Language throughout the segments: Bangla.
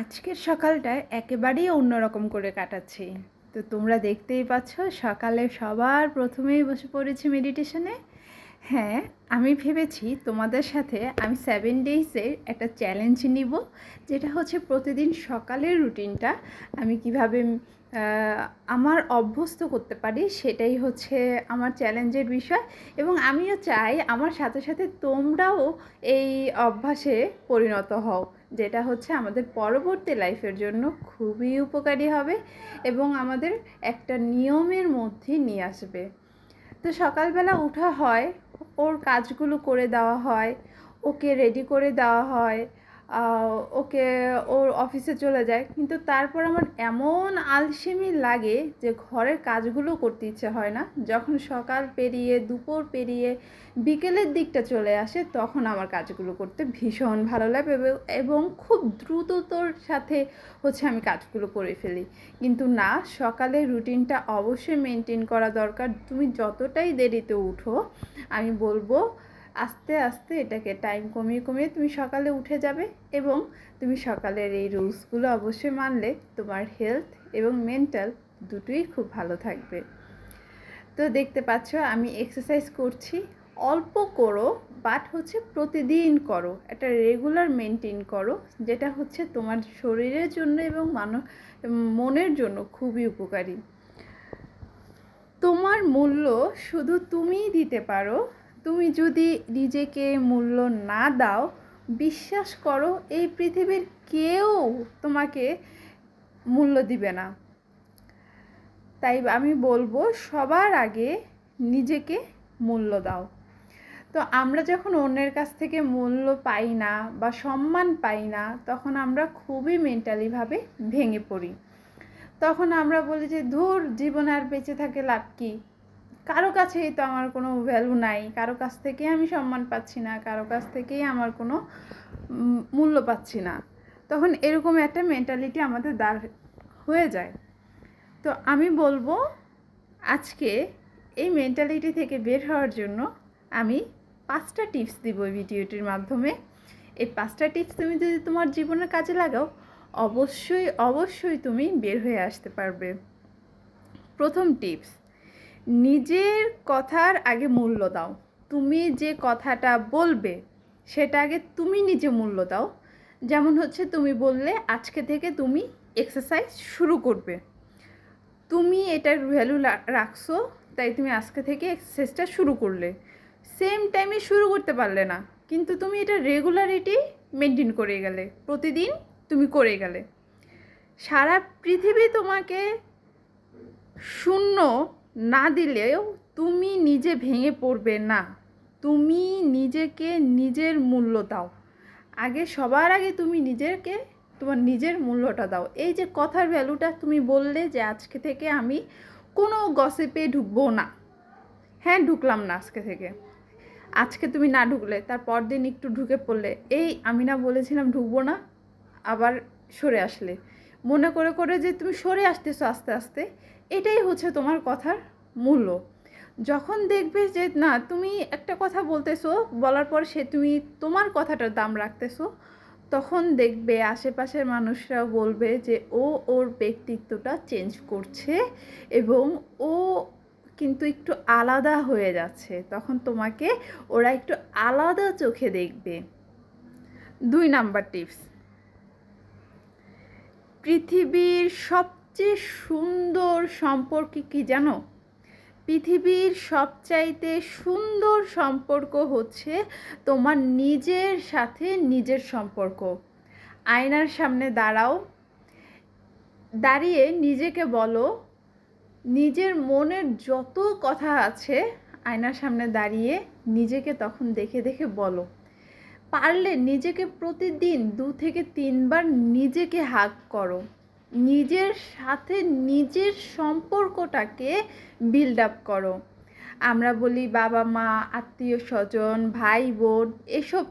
আজকের সকালটা একেবারেই অন্যরকম করে কাটাচ্ছি। তো তোমরা দেখতেই পাচ্ছ, সকালে সবার প্রথমেই বসে পড়েছি মেডিটেশনে হ্যাঁ আমি ভেবেছি তোমাদের সাথে আমি সেভেন ডেইজের একটা চ্যালেঞ্জ নিব, যেটা হচ্ছে প্রতিদিন সকালের রুটিনটা আমি কীভাবে আমার অভ্যস্ত করতে পারি সেটাই হচ্ছে আমার চ্যালেঞ্জের বিষয় এবং আমিও চাই আমার সাথে সাথে তোমরাও এই অভ্যাসে পরিণত হও, যেটা হচ্ছে আমাদের পরবর্তী লাইফের জন্য খুবই উপকারী হবে এবং আমাদের একটা নিয়মের মধ্যে নিয়ে আসবে। তো সকালবেলা ওঠা হয়, ওর কাজগুলো করে দেওয়া হয়, ওকে রেডি করে দেওয়া হয় ওকে ওর অফিসে চলে যায়। কিন্তু তারপর আমার এমন আলসেমি লাগে যে ঘরের কাজগুলো করতে ইচ্ছে হয় না। যখন সকাল পেরিয়ে, দুপুর পেরিয়ে, বিকেলের দিকটা চলে আসে, তখন আমার কাজগুলো করতে ভীষণ ভালো লাগে এবং- খুব দ্রুততর সাথে হচ্ছে আমি কাজগুলো করে ফেলি। কিন্তু না, সকালে রুটিনটা অবশ্যই মেনটেন করা দরকার। তুমি যতটাই দেরিতে উঠো, আমি বলব আস্তে আস্তে এটাকে টাইম কমিয়ে কমিয়ে তুমি সকালে উঠে যাবে এবং তুমি সকালের এই রুলসগুলো অবশ্যই মানলে তোমার হেলথ এবং মেন্টাল দুটোই খুব ভালো থাকবে। তো দেখতে পাচ্ছ আমি এক্সারসাইজ করছি, অল্প করো বাট হচ্ছে প্রতিদিন করো, একটা রেগুলার মেনটেন করো, যেটা হচ্ছে তোমার শরীরের জন্য এবং মানব মনের জন্য খুবই উপকারী। তোমার মূল্য শুধু তুমিই দিতে পারো তুমি যদি নিজেকে মূল্য না দাও, বিশ্বাস করো এই পৃথিবীর কেউ তোমাকে মূল্য দিবে না। তাই আমি বলব, সবার আগে নিজেকে মূল্য দাও। তো আমরা যখন অন্যের কাছ থেকে মূল্য পাই না বা সম্মান পাই না, তখন আমরা খুবই মেন্টালিভাবে ভেঙে পড়ি। তখন আমরা বলি যে, ধুর, জীবন আর বেঁচে থাকে লাভ কি? কারও কাছেই তো আমার কোনো ভ্যালু নাই। কারও কাছ থেকেই আমি সম্মান পাচ্ছি না, কারও কাছ থেকেই আমার কোনো মূল্য পাচ্ছি না। তখন এরকম একটা মেন্টালিটি আমাদের দাঁড় হয়ে যায়। তো আমি বলব, আজকে এই মেন্টালিটি থেকে বের হওয়ার জন্য আমি পাঁচটা টিপস দিব এই ভিডিওটির মাধ্যমে। এই পাঁচটা টিপস তুমি যদি তোমার জীবনের কাজে লাগাও, অবশ্যই অবশ্যই তুমি বের হয়ে আসতে পারবে। প্রথম টিপস নিজের কথার আগে মূল্য দাও। তুমি যে কথাটা বলবে, সেটা আগে তুমি নিজে মূল্য দাও। যেমন হচ্ছে তুমি বললে, আজকে থেকে তুমি এক্সারসাইজ শুরু করবে। তুমি এটার ভ্যালু রাখছো, তাই তুমি আজকে থেকে এক্সারসাইজটা শুরু করলে। সেম টাইমে শুরু করতে পারলে না, কিন্তু তুমি এটা রেগুলারিটি মেনটেন করে গেলে, প্রতিদিন তুমি করে গেলে। সারা পৃথিবী তোমাকে শূন্য না দিলেও তুমি নিজে ভেঙে পড়বে না। তুমি নিজেকে নিজের মূল্য দাও। আগে সবার আগে তুমি নিজেকে, তোমার নিজের মূল্যটা দাও। এই যে কথার ভ্যালুটা তুমি বললে যে আজকে থেকে আমি কোনো গসিপে ঢুকবো না। হ্যাঁ ঢুকলাম না আজকে থেকে। আজকে তুমি না ঢুকলে, তার পরদিন একটু ঢুকে পড়লে, এই আমি না বলেছিলাম ঢুকবো না, আবার সরে আসলে। মনে করে করে যে তুমি সরে আসতেছো আস্তে আস্তে এটাই হচ্ছে তোমার কথার মূল্য। যখন দেখবে যে, না, তুমি একটা কথা বলতেছো, বলার পর সে তুমি তোমার কথাটার দাম রাখতেছো, তখন দেখবে আশেপাশের মানুষরা বলবে যে, ও ওর ব্যক্তিত্বটা চেঞ্জ করছে এবং ও কিন্তু একটু আলাদা হয়ে যাচ্ছে। তখন তোমাকে ওরা একটু আলাদা চোখে দেখবে। দুই নাম্বার টিপস। পৃথিবীর সবচেয়ে সুন্দর সম্পর্ক কি জানো? পৃথিবীর সবচাইতে সুন্দর সম্পর্ক হচ্ছে তোমার নিজের সাথে নিজের সম্পর্ক। আয়নার সামনে দাঁড়াও। দাঁড়িয়ে নিজেকে বলো, নিজের মনের যত কথা আছে, আয়নার সামনে দাঁড়িয়ে নিজেকে তখন দেখে দেখে বলো। পারলে নিজেকে প্রতিদিন দু থেকে তিনবার নিজেকে হাগ করো। নিজের সাথে নিজের সম্পর্কটাকে বিল্ড আপ করো। আমরা বলি বাবা মা আত্মীয় স্বজন ভাই বোন এসব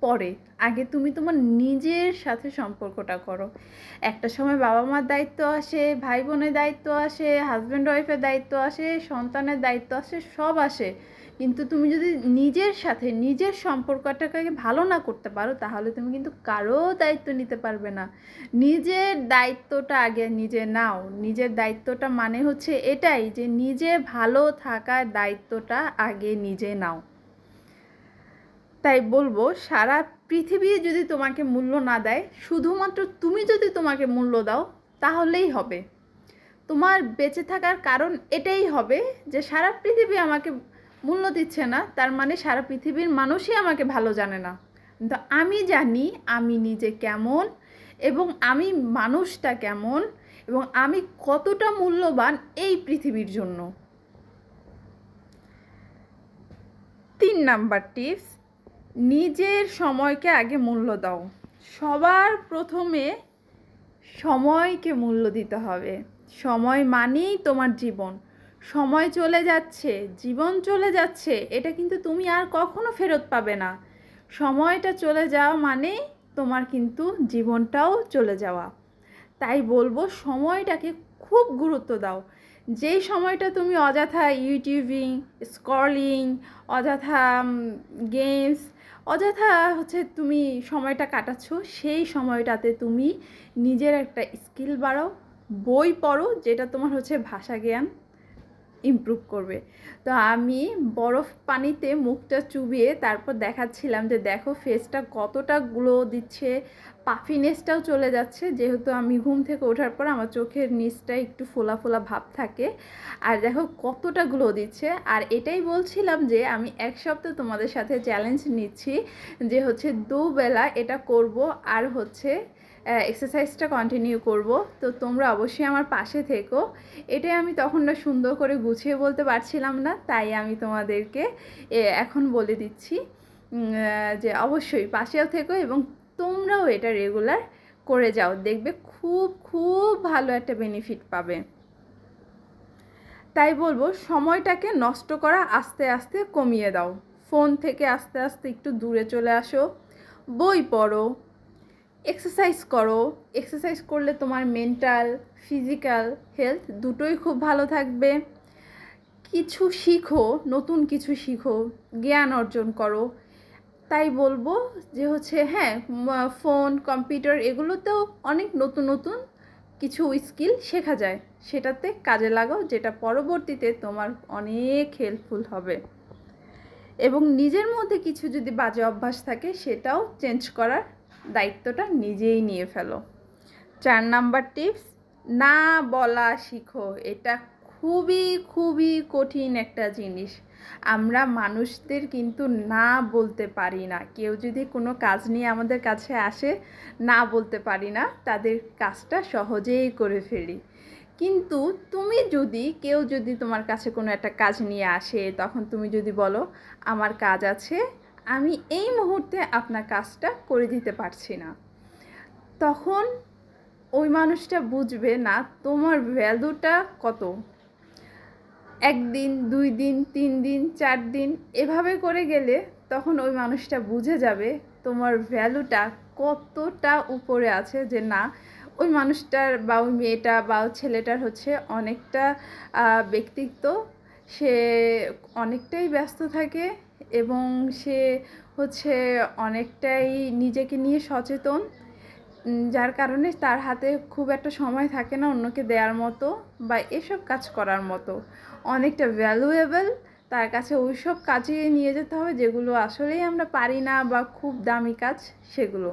পরে, আগে তুমি তোমার নিজের সাথে সম্পর্কটা করো। একটা সময় বাবা মার দায়িত্ব আসে ভাই বোনের দায়িত্ব আসে হাজব্যান্ড ওয়াইফের দায়িত্ব আসে, সন্তানের দায়িত্ব আসে, সব আসে। কিন্তু তুমি যদি নিজের সাথে নিজের সম্পর্কটাকে ভালো না করতে পারো, তাহলে তুমি কিন্তু কারও দায়িত্ব নিতে পারবে না। নিজের দায়িত্বটা আগে নিজে নাও। নিজের দায়িত্বটা মানে হচ্ছে এটাই যে নিজে ভালো থাকার দায়িত্বটা আগে নিজে নাও। তাই বলব, সারা পৃথিবী যদি তোমাকে মূল্য না দেয়, শুধুমাত্র তুমি যদি তোমাকে মূল্য দাও, তাহলেই হবে। তোমার বেঁচে থাকার কারণ এটাই হবে যে, সারা পৃথিবী আমাকে মূল্য দিচ্ছে না, তার মানে সারা পৃথিবীর মানুষই আমাকে ভালো জানে না। কিন্তু আমি জানি আমি নিজে কেমন এবং আমি মানুষটা কেমন এবং আমি কতটা মূল্যবান এই পৃথিবীর জন্য। তিন নাম্বার টিপস নিজের সময়কে আগে মূল্য দাও। সবার প্রথমে সময়কে মূল্য দিতে হবে। সময় মানেই তোমার জীবন। সময় চলে যাচ্ছে, জীবন চলে যাচ্ছে, এটা কিন্তু তুমি আর কখনো ফেরত পাবে না। সময়টা চলে যাওয়া মানে তোমার কিন্তু জীবনটাও চলে যাওয়া। তাই বলব, সময়টাকে খুব গুরুত্ব দাও। যেই সময়টা তুমি অযথা ইউটিউবিং স্কলিং অযথা গেমস অযথা হচ্ছে তুমি সময়টা কাটাচ্ছ, সেই সময়টাতে তুমি নিজের একটা স্কিল বাড়াও, বই পড়ো, যেটা তোমার হচ্ছে ভাষা জ্ঞান ইম্প্রুভ করবে। তো আমি বরফ পানিতে মুখটা চুবিয়ে তারপর দেখাচ্ছিলাম যে দেখো ফেসটা কতটা গ্লো দিচ্ছে পাফিনেসটাও চলে যাচ্ছে। যেহেতু আমি ঘুম থেকে ওঠার পর আমার চোখের নিচটা একটু ফোলা ফোলা ভাব থাকে। আর দেখো কতটা গ্লো দিচ্ছে। আর এটাই বলছিলাম যে আমি এক সপ্তাহ তোমাদের সাথে চ্যালেঞ্জ নিচ্ছি যে হচ্ছে দুবেলা এটা করব আর হচ্ছে এক্সারসাইজটা কন্টিনিউ করব। তো তোমরা অবশ্যই আমার পাশে থেকো। এটাই আমি তখন না সুন্দর করে গুছিয়ে বলতে পারছিলাম না, তাই আমি তোমাদেরকে এখন বলে দিচ্ছি যে অবশ্যই পাশেও থেকো এবং তোমরাও এটা রেগুলার করে যাও। দেখবে খুব খুব ভালো একটা বেনিফিট পাবে। তাই বলব, সময়টাকে নষ্ট করা আস্তে আস্তে কমিয়ে দাও। ফোন থেকে আস্তে আস্তে একটু দূরে চলে আসো। বই পড়ো। এক্সারসাইজ করো। এক্সারসাইজ করলে তোমার মেন্টাল ফিজিক্যাল হেলথ দুটোই খুব ভালো থাকবে। কিছু শিখো, নতুন কিছু শিখো। জ্ঞান অর্জন করো। তাই বলব যে হচ্ছে হ্যাঁ ফোন, কম্পিউটার এগুলোতেও অনেক নতুন নতুন কিছু স্কিল শেখা যায়। সেটাতে কাজে লাগাও, যেটা পরবর্তীতে তোমার অনেক হেল্পফুল হবে। এবং নিজের মধ্যে কিছু যদি বাজে অভ্যাস থাকে, সেটাও চেঞ্জ করার দায়িত্বটা নিজেই নিয়ে ফেলো। চার নাম্বার টিপস না বলা শিখো। এটা খুবই খুবই কঠিন একটা জিনিস। আমরা মানুষদের কিন্তু না বলতে পারি না। কেউ যদি কোনো কাজ নিয়ে আমাদের কাছে আসে, না বলতে পারি না, তাদের কাজটা সহজেই করে ফেলি। কিন্তু তুমি যদি, কেউ যদি তোমার কাছে কোনো একটা কাজ নিয়ে আসে, তখন তুমি যদি বলো, আমার কাজ আছে, আমি এই মুহূর্তে আপনার কাজটা করে দিতে পারছি না। তখন ওই মানুষটা বুঝবে না, তোমার ভ্যালুটা কত। একদিন, দুই দিন, তিন দিন, চার দিন, এভাবে করে গেলে তখন ওই মানুষটা বুঝে যাবে তোমার ভ্যালুটা কতটা উপরে আছে যে না, ওই মানুষটার বা ওই মেয়েটা বা ওই ছেলেটার হচ্ছে অনেকটা ব্যক্তিত্ব। সে অনেকটাই ব্যস্ত থাকে এবং সে হচ্ছে অনেকটাই নিজেকে নিয়ে সচেতন। যার কারণে তার হাতে খুব একটা সময় থাকে না অন্যকে দেওয়ার মতো বা এসব কাজ করার মতো। অনেকটা ভ্যালুয়েবল তার কাছে ওই সব কাজে নিয়ে যেতে হবে যেগুলো আসলেই আমরা পারি না বা খুব দামি কাজ সেগুলো।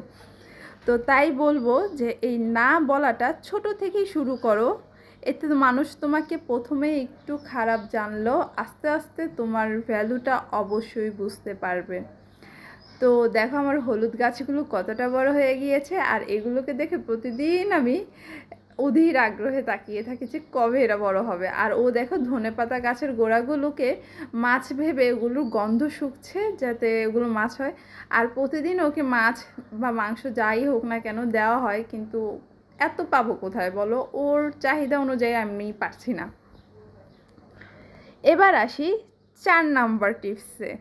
তো তাই বলব যে এই না বলাটা ছোট থেকেই শুরু করো। এতে মানুষ তোমাকে প্রথমে একটু খারাপ জানলো আস্তে আস্তে তোমার ভ্যালুটা অবশ্যই বুঝতে পারবে। তো দেখো আমার হলুদ গাছগুলো কতটা বড় হয়ে গিয়েছে, আর এগুলোকে দেখে প্রতিদিন আমি অধীর আগ্রহে তাকিয়ে থাকি যে কবে এরা বড় হবে। আর ও দেখো ধনে পাতা গাছের গোড়াগুলোকে মাছ ভেবে ওগুলোর গন্ধ শুকছে যাতে ওগুলো মাছ হয়। আর প্রতিদিন ওকে মাছ বা মাংস যাই হোক না কেন দেওয়া হয়, কিন্তু এত পাবো কোথায় বলো? ওর চাহিদা অনুযায়ী আমি পারছি না। এবার আসি চার নাম্বার টিপসে।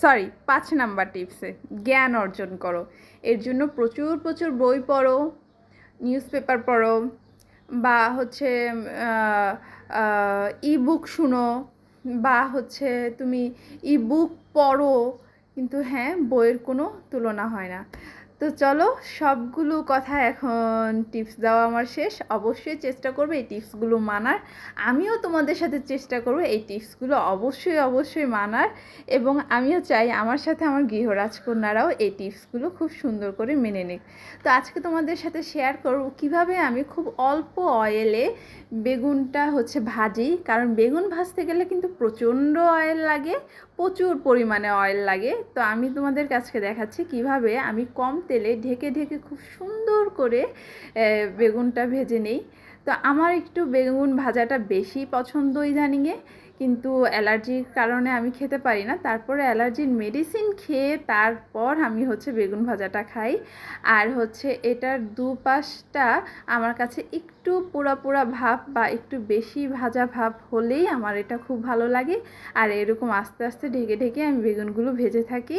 সরি পাঁচ নাম্বার টিপসে, জ্ঞান অর্জন করো। এর জন্য প্রচুর প্রচুর বই পড়ো নিউজ পেপার পড়ো, বা হচ্ছে ই বুক শুনো, বা হচ্ছে তুমি ই বুক পড়ো, কিন্তু হ্যাঁ বইয়ের কোনো তুলনা হয় না। তো চলো, সবগুলো কথা এখন টিপস দেওয়া আমার শেষ। অবশ্যই চেষ্টা করবে এই টিপসগুলো মানার। আমিও তোমাদের সাথে চেষ্টা করব এই টিপসগুলো অবশ্যই অবশ্যই মানার। এবং আমিও চাই আমার সাথে আমার গৃহরাজকন্যারাও এই টিপসগুলো খুব সুন্দর করে মেনে নিক। তো আজকে তোমাদের সাথে শেয়ার করব কীভাবে আমি খুব অল্প অয়েলে বেগুনটা হচ্ছে ভাজি। কারণ বেগুন ভাজতে গেলে কিন্তু প্রচণ্ড অয়েল লাগে। প্রচুর পরিমাণে অয়েল লাগে। তো আমি তোমাদের কাছে দেখাচ্ছি কীভাবে আমি কম তেলে ঢেকে ঢেকে খুব সুন্দর করে বেগুনটা ভেজে নেই। তো আমার একটু বেগুন ভাজাটা বেশি পছন্দ ইদানিংয়ে। কিন্তু অ্যালার্জির কারণে আমি খেতে পারি না। তারপরে অ্যালার্জির মেডিসিন খেয়ে তারপর আমি হচ্ছে বেগুন ভাজাটা খাই। আর হচ্ছে এটার দুপাশটা আমার কাছে একটু পোড়া পোড়া ভাব বা একটু বেশি ভাজা ভাব হলেই আমার এটা খুব ভালো লাগে। আর এরকম আস্তে আস্তে ঢেকে ঢেকে আমি বেগুনগুলো ভেজে থাকি।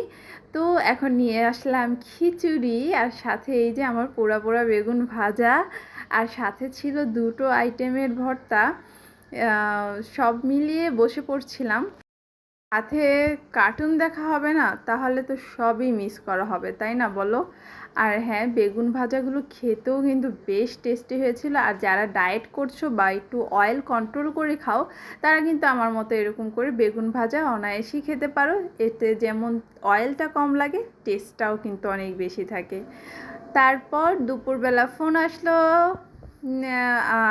তো এখন নিয়ে আসলাম খিচুড়ি আর সাথে এই যে আমার পোড়া পোড়া বেগুন ভাজা। আর সাথে ছিল দুটো আইটেমের ভর্তা। সব মিলিয়ে বসে পড়ছিলাম। সাথে কার্টুন দেখা হবে না, তাহলে তো সবই মিস করা হবে, তাই না বলো? আর হ্যাঁ বেগুন ভাজাগুলো খেতেও কিন্তু বেশ টেস্টি হয়েছিল, আর যারা ডায়েট করছ বা একটু অয়েল কন্ট্রোল করে খাও, তারা কিন্তু আমার মতো এরকম করে বেগুন ভাজা অনায়াসেই খেতে পারো। এতে যেমন অয়েলটা কম লাগে টেস্টটাও কিন্তু অনেক বেশি থাকে। তারপর দুপুরবেলা ফোন আসলো।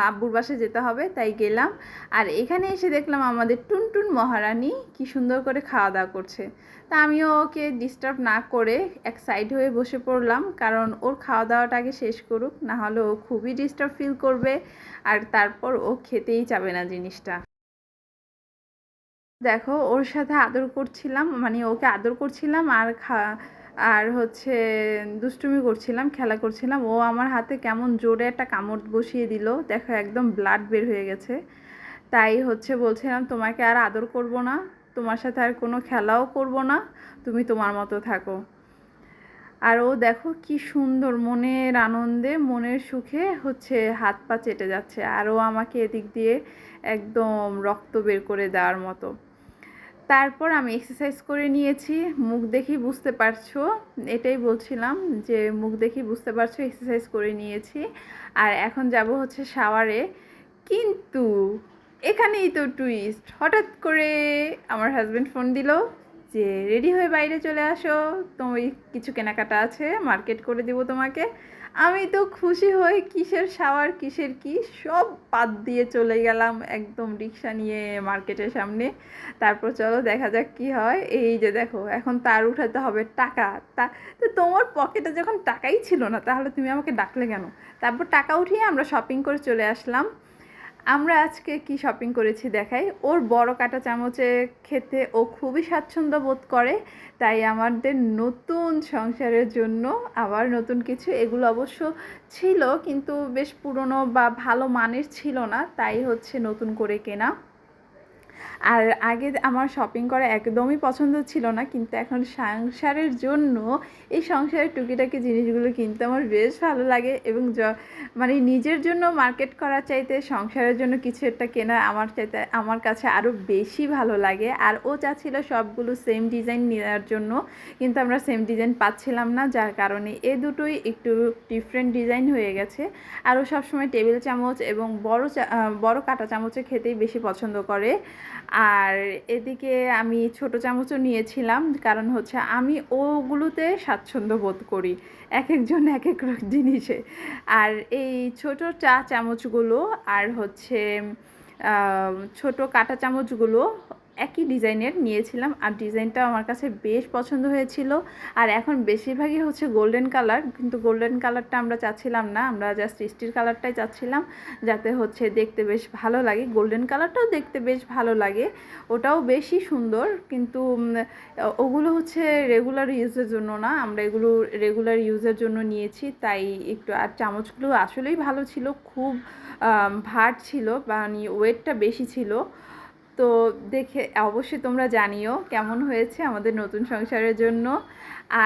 আব্বুর বাসায় যেতে হবে, তাই গেলাম। আর এখানে এসে দেখলাম আমাদের টুনটুন মহারানী কি সুন্দর করে খাওয়া দাওয়া করছে। তা আমিও ওকে ডিস্টার্ব না করে এক সাইড হয়ে বসে পড়লাম, কারণ ওর খাওয়া দাওয়াটা আগে শেষ করুক, না হলে ও খুবই ডিস্টার্ব ফিল করবে, আর তারপর ও খেতেই চাবে না জিনিসটা। দেখো, ওর সাথে আদর করছিলাম মানে ওকে আদর করছিলাম, আর খা আর হচ্ছে দুষ্টুমি করছিলাম, খেলা করছিলাম। ও আমার হাতে কেমন জোরে একটা কামড় বসিয়ে দিল। দেখো একদম ব্লাড বের হয়ে গেছে। তাই হচ্ছে বলছিলাম, তোমাকে আর আদর করব না। তোমার সাথে আর কোনো খেলাও করব না। তুমি তোমার মতো থাকো। আর ও দেখো কি সুন্দর মনের আনন্দে, মনের সুখে হচ্ছে হাত পা চেটে যাচ্ছে। আর ও আমাকে এদিক দিয়ে একদম রক্ত বের করে দেওয়ার মতো। তারপর আমি এক্সারসাইজ করে নিয়েছি। মুখ দেখি বুঝতে পারছ, এটাই বলছিলাম যে মুখ দেখি বুঝতে পারছ এক্সারসাইজ করে নিয়েছি। আর এখন যাব হচ্ছে শাওয়ারে কিন্তু এখানেই তো টুইস্ট হঠাৎ করে আমার হাজব্যান্ড ফোন দিল যে রেডি হয়ে বাইরে চলে আসো। তুমি কিছু কেনাকাটা আছে মার্কেট করে দিব তোমাকে। আমি তো খুশি হই কিসের সাওয়ার, কিসের কি, সব বাদ দিয়ে চলে গেলাম একদম রিক্সা নিয়ে মার্কেটের সামনে। তারপর চলো দেখা যাক কি হয়। এই যে দেখো, এখন তার উঠাতে হবে টাকা। তা, তো তোমার পকেটে যখন টাকাই ছিল না, তাহলে তুমি আমাকে ডাকলে কেন? তারপর টাকা উঠিয়ে আমরা শপিং করে চলে আসলাম। আমরা আজকে কি শপিং করেছি দেখাই? ওর বড় কাটা চামচে খেতে ও খুবই স্বাচ্ছন্দ্য বোধ করে, তাই আমাদের নতুন সংসারের জন্য আবার নতুন কিছু। এগুলো অবশ্য ছিল, কিন্তু বেশ পুরনো বা ভালো মানের ছিল না, তাই হচ্ছে নতুন করে কেনা। আর আগে আমার শপিং করা একদমই পছন্দ ছিল না, কিন্তু এখন সংসারের জন্য এই সংসারের টুকিটাকি জিনিসগুলো কিনতে আমার বেশ ভালো লাগে এবং মানে নিজের জন্য মার্কেট করার চাইতে সংসারের জন্য কিছু একটা কেনা আমার চাইতে, আমার কাছে আরও বেশি ভালো লাগে। আর ও চাচ্ছিল সবগুলো সেম ডিজাইন নেওয়ার জন্য, কিন্তু আমরা সেম ডিজাইন পাচ্ছিলাম না, যার কারণে এ দুটোই একটু ডিফারেন্ট ডিজাইন হয়ে গেছে। আর ও সবসময় টেবিল চামচ এবং বড় বড় কাটা চামচে খেতেই বেশি পছন্দ করে। আর এদিকে আমি ছোট চামচও নিয়েছিলাম, কারণ হচ্ছে আমি ওগুলোতে স্বাচ্ছন্দ্য বোধ করি এক একজন এক এক জিনিসে। আর এই ছোট চা চামচগুলো আর হচ্ছে ছোট কাটা চামচগুলো একই ডিজাইনের নিয়েছিলাম আর ডিজাইনটা আমার কাছে বেশ পছন্দ হয়েছিল। আর এখন বেশিরভাগই হচ্ছে গোল্ডেন কালার কিন্তু গোল্ডেন কালারটা আমরা চাচ্ছিলাম না, আমরা জাস্ট স্টিল কালারটাই চাচ্ছিলাম যাতে হচ্ছে দেখতে বেশ ভালো লাগে। গোল্ডেন কালারটাও দেখতে বেশ ভালো লাগে, ওটাও বেশি সুন্দর, কিন্তু ওগুলো হচ্ছে রেগুলার ইউজের জন্য না, আমরা এগুলো রেগুলার ইউজের জন্য নিয়েছি, তাই একটু, আর চামচগুলো আসলেই ভালো ছিল, খুব ভাট ছিল মানে ওয়েটটা বেশি ছিল। তো দেখে অবশ্যই তোমরা জানিও কেমন হয়েছে আমাদের নতুন সংসারের জন্য।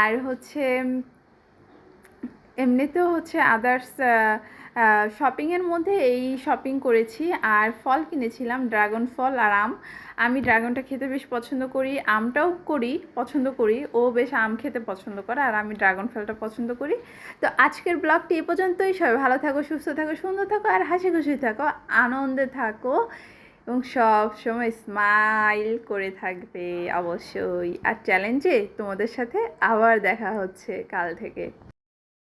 আর হচ্ছে, এমনিতেও হচ্ছে আদার্স শপিংয়ের মধ্যে এই শপিং করেছি। আর ফল কিনেছিলাম ড্রাগন ফল আর আম। আমি ড্রাগনটা খেতে বেশ পছন্দ করি, আমটাও করি, পছন্দ করি। ও বেশ আম খেতে পছন্দ করে আর আমি ড্রাগন ফলটা পছন্দ করি। তো আজকের ব্লগটি এ পর্যন্তই। সবাই ভালো থাকো, সুস্থ থাকো, সুন্দর থাকো আর হাসি খুশি থাকো। আনন্দে থাকো। এবং সব সময় স্মাইল করে থাকবে অবশ্যই। আর চ্যালেঞ্জে তোমাদের সাথে আবার দেখা হচ্ছে কাল থেকে।